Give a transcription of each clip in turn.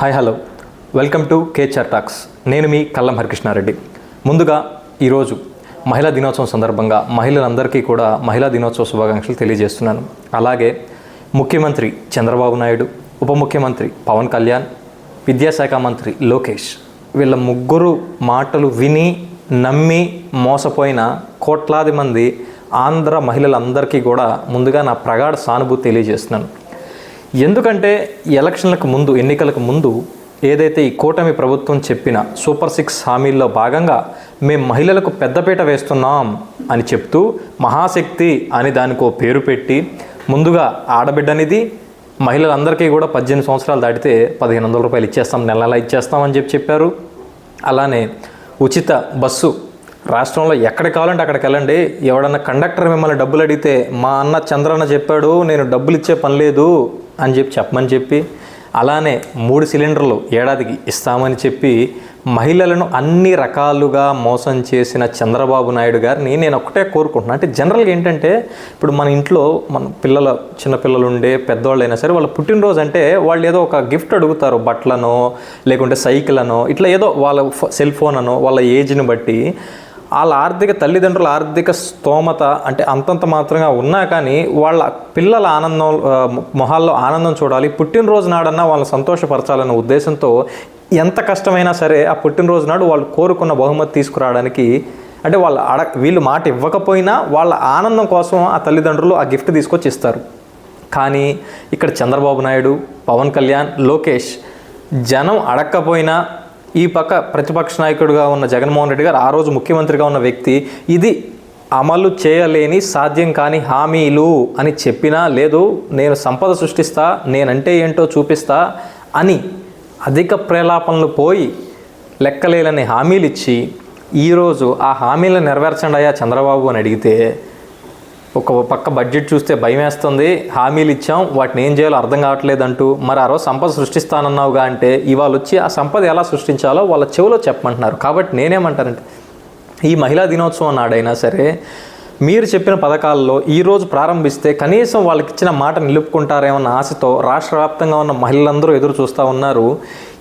Hi hello. Welcome to కేచర్ talks. నేను మీ కల్లం హరికృష్ణారెడ్డి. ముందుగా ఈరోజు మహిళా దినోత్సవం సందర్భంగా మహిళలందరికీ కూడా మహిళా దినోత్సవ శుభాకాంక్షలు తెలియజేస్తున్నాను. అలాగే ముఖ్యమంత్రి చంద్రబాబు నాయుడు ఉప ముఖ్యమంత్రి పవన్ కళ్యాణ్ విద్యాశాఖ మంత్రి లోకేష్ వీళ్ళ ముగ్గురు మాటలు విని నమ్మి మోసపోయిన కోట్లాది మంది ఆంధ్ర మహిళలందరికీ కూడా ముందుగా నా ప్రగాఢ సానుభూతి తెలియజేస్తున్నాను. ఎందుకంటే ఎలక్షన్లకు ముందు ఎన్నికలకు ముందు ఏదైతే ఈ కూటమి ప్రభుత్వం చెప్పిన సూపర్ సిక్స్ హామీల్లో భాగంగా మేము మహిళలకు పెద్దపీట వేస్తున్నాం అని చెప్తూ మహాశక్తి అని దానికో పేరు పెట్టి ముందుగా ఆడబిడ్డనిది మహిళలందరికీ కూడా పద్దెనిమిది సంవత్సరాలు దాటితే పదిహేను వందల రూపాయలు ఇచ్చేస్తాం నెల నెల ఇచ్చేస్తామని చెప్పి చెప్పారు. అలానే ఉచిత బస్సు రాష్ట్రంలో ఎక్కడ కావాలంటే అక్కడికి వెళ్ళండి. ఎవడన్నా కండక్టర్ మిమ్మల్ని డబ్బులు అడిగితే మా అన్న చంద్రన్న చెప్పాడు నేను డబ్బులు ఇచ్చే పని లేదు. అని చెప్పి చెప్పమని చెప్పి అలానే మూడు సిలిండర్లు ఏడాదికి ఇస్తామని చెప్పి మహిళలను అన్ని రకాలుగా మోసం చేసిన చంద్రబాబు నాయుడు గారిని నేను ఒకటే కోరుకుంటున్నాను అంటే జనరల్గా ఏంటంటే ఇప్పుడు మన ఇంట్లో మన పిల్లల చిన్నపిల్లలు ఉండే పెద్దవాళ్ళు అయినా సరే వాళ్ళ పుట్టినరోజు అంటే వాళ్ళు ఏదో ఒక గిఫ్ట్ అడుగుతారు బట్టలనో లేకుంటే సైకిల్ అనో ఇట్లా ఏదో వాళ్ళ సెల్ ఫోన్ అనో వాళ్ళ ఏజ్ని బట్టి వాళ్ళ ఆర్థిక తల్లిదండ్రుల ఆర్థిక స్తోమత అంటే అంతంత మాత్రంగా ఉన్నా కానీ వాళ్ళ పిల్లల ఆనందం మొహాల్లో ఆనందం చూడాలి. పుట్టినరోజు నాడన్నా వాళ్ళని సంతోషపరచాలన్న ఉద్దేశంతో ఎంత కష్టమైనా సరే ఆ పుట్టినరోజు నాడు వాళ్ళు కోరుకున్న బహుమతి తీసుకురావడానికి అంటే వాళ్ళ అడ వీళ్ళు మాట ఇవ్వకపోయినా వాళ్ళ ఆనందం కోసం ఆ తల్లిదండ్రులు ఆ గిఫ్ట్ తీసుకొచ్చి ఇస్తారు. కానీ ఇక్కడ చంద్రబాబు నాయుడు పవన్ కళ్యాణ్ లోకేష్ జనం అడక్కపోయినా ఈ పక్క ప్రతిపక్ష నాయకుడిగా ఉన్న జగన్మోహన్ రెడ్డి గారు ఆ రోజు ముఖ్యమంత్రిగా ఉన్న వ్యక్తి ఇది అమలు చేయలేని సాధ్యం కాని హామీలు అని చెప్పినా లేదు నేను సంపద సృష్టిస్తా నేనంటే ఏంటో చూపిస్తా అని అధిక ప్రేలాపనలు పోయి లెక్కలేలని హామీలు ఇచ్చి ఈరోజు ఆ హామీలను నెరవేర్చండి అయ్యా చంద్రబాబు అని అడిగితే ఒక పక్క బడ్జెట్ చూస్తే భయం వేస్తుంది హామీలు ఇచ్చాం. వాటిని ఏం చేయాలో అర్థం కావట్లేదు అంటూ మరి ఆ రోజు సంపద సృష్టిస్తానన్నావుగా అంటే ఇవాళ వచ్చి ఆ సంపద ఎలా సృష్టించాలో వాళ్ళ చెవిలో చెప్పమంటున్నారు. కాబట్టి నేనేమంటానంటే ఈ మహిళా దినోత్సవం నాడైనా సరే మీరు చెప్పిన పథకాల్లో ఈరోజు ప్రారంభిస్తే కనీసం వాళ్ళకి ఇచ్చిన మాట నిలుపుకుంటారేమన్న ఆశతో రాష్ట్ర వ్యాప్తంగా ఉన్న మహిళలందరూ ఎదురు చూస్తూ ఉన్నారు.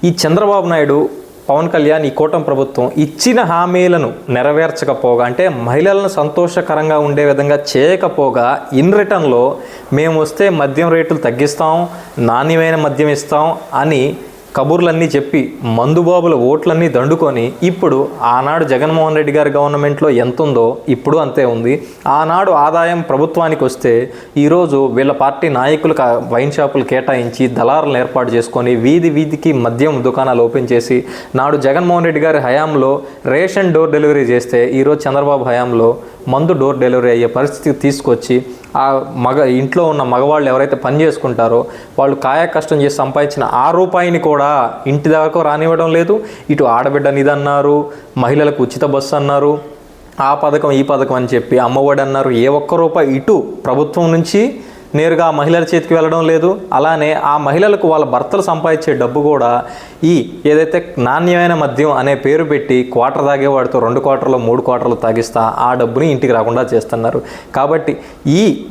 ఈ చంద్రబాబు నాయుడు పవన్ కళ్యాణ్ ఈ కూటమి ప్రభుత్వం ఇచ్చిన హామీలను నెరవేర్చకపోగా అంటే మహిళలను సంతోషకరంగా ఉండే విధంగా చేయకపోగా ఇన్ రిటర్న్లో మేము వస్తే మద్యం రేట్లు తగ్గిస్తాం నాణ్యమైన మద్యం ఇస్తాం అని కబుర్లన్నీ చెప్పి మందుబాబుల ఓట్లన్నీ దండుకొని ఇప్పుడు ఆనాడు జగన్మోహన్ రెడ్డి గారి గవర్నమెంట్లో ఎంత ఉందో ఇప్పుడు అంతే ఉంది. ఆనాడు ఆదాయం ప్రభుత్వానికి వస్తే ఈరోజు వీళ్ళ పార్టీ నాయకులు వైన్ షాపులు కేటాయించి దళారులను ఏర్పాటు చేసుకొని వీధి వీధికి మద్యం దుకాణాలు ఓపెన్ చేసి నాడు జగన్మోహన్ రెడ్డి గారి హయాంలో రేషన్ డోర్ డెలివరీ చేస్తే ఈరోజు చంద్రబాబు హయాంలో మందు డోర్ డెలివరీ అయ్యే పరిస్థితికి తీసుకొచ్చి ఆ మగ ఇంట్లో ఉన్న మగవాళ్ళు ఎవరైతే పని చేసుకుంటారో వాళ్ళు కాయ కష్టం చేసి సంపాదించిన ఆ రూపాయిని కూడా ఇంటి దాకా రానివ్వడం లేదు. ఇటు ఆడబిడ్డ అన్నారు మహిళలకు ఉచిత బస్సు అన్నారు. ఆ పథకం ఈ పథకం అని చెప్పి అమ్మఒడి అన్నారు. ఏ ఒక్క రూపాయి ఇటు ప్రభుత్వం నుంచి నేరుగా ఆ మహిళల చేతికి వెళ్ళడం లేదు. అలానే ఆ మహిళలకు వాళ్ళ భర్తలు సంపాదించే డబ్బు కూడా ఈ ఏదైతే నాణ్యమైన మద్యం అనే పేరు పెట్టి క్వార్టర్ తాగేవాడితో రెండు క్వార్టర్లు మూడు క్వార్టర్లు తాగిస్తా ఆ డబ్బుని ఇంటికి రాకుండా చేస్తున్నారు. కాబట్టి ఈ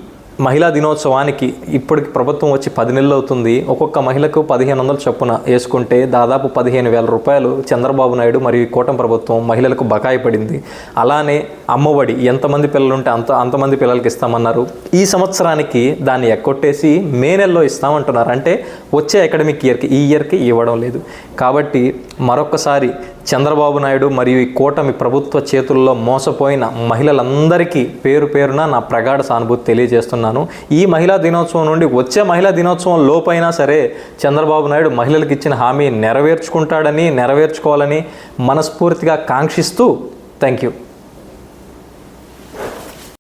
మహిళా దినోత్సవానికి ఇప్పటికి ప్రభుత్వం వచ్చి పది నెలలు అవుతుంది. ఒక్కొక్క మహిళకు పదిహేను వందలు చొప్పున వేసుకుంటే దాదాపు పదిహేను వేల రూపాయలు చంద్రబాబు నాయుడు మరియు ఈ కూటమి ప్రభుత్వం మహిళలకు బకాయి పడింది. అలానే అమ్మఒడి ఎంతమంది పిల్లలు ఉంటే అంత అంతమంది పిల్లలకి ఇస్తామన్నారు. ఈ సంవత్సరానికి దాన్ని ఎక్కొట్టేసి మే నెలలో ఇస్తామంటున్నారు. అంటే వచ్చే అకాడమిక్ ఇయర్కి ఈ ఇయర్కి ఇవ్వడం లేదు. కాబట్టి మరొకసారి చంద్రబాబు నాయుడు మరియు ఈ కూటమి ప్రభుత్వ చేతుల్లో మోసపోయిన మహిళలందరికీ పేరు పేరున నా ప్రగాఢ సానుభూతి తెలియజేస్తున్నాను. ఈ మహిళా దినోత్సవం నుండి వచ్చే మహిళా దినోత్సవం లోపైనా సరే చంద్రబాబు నాయుడు మహిళలకు ఇచ్చిన హామీ నెరవేర్చుకుంటాడని నెరవేర్చుకోవాలని మనస్ఫూర్తిగా కాంక్షిస్తూ థ్యాంక్ యూ.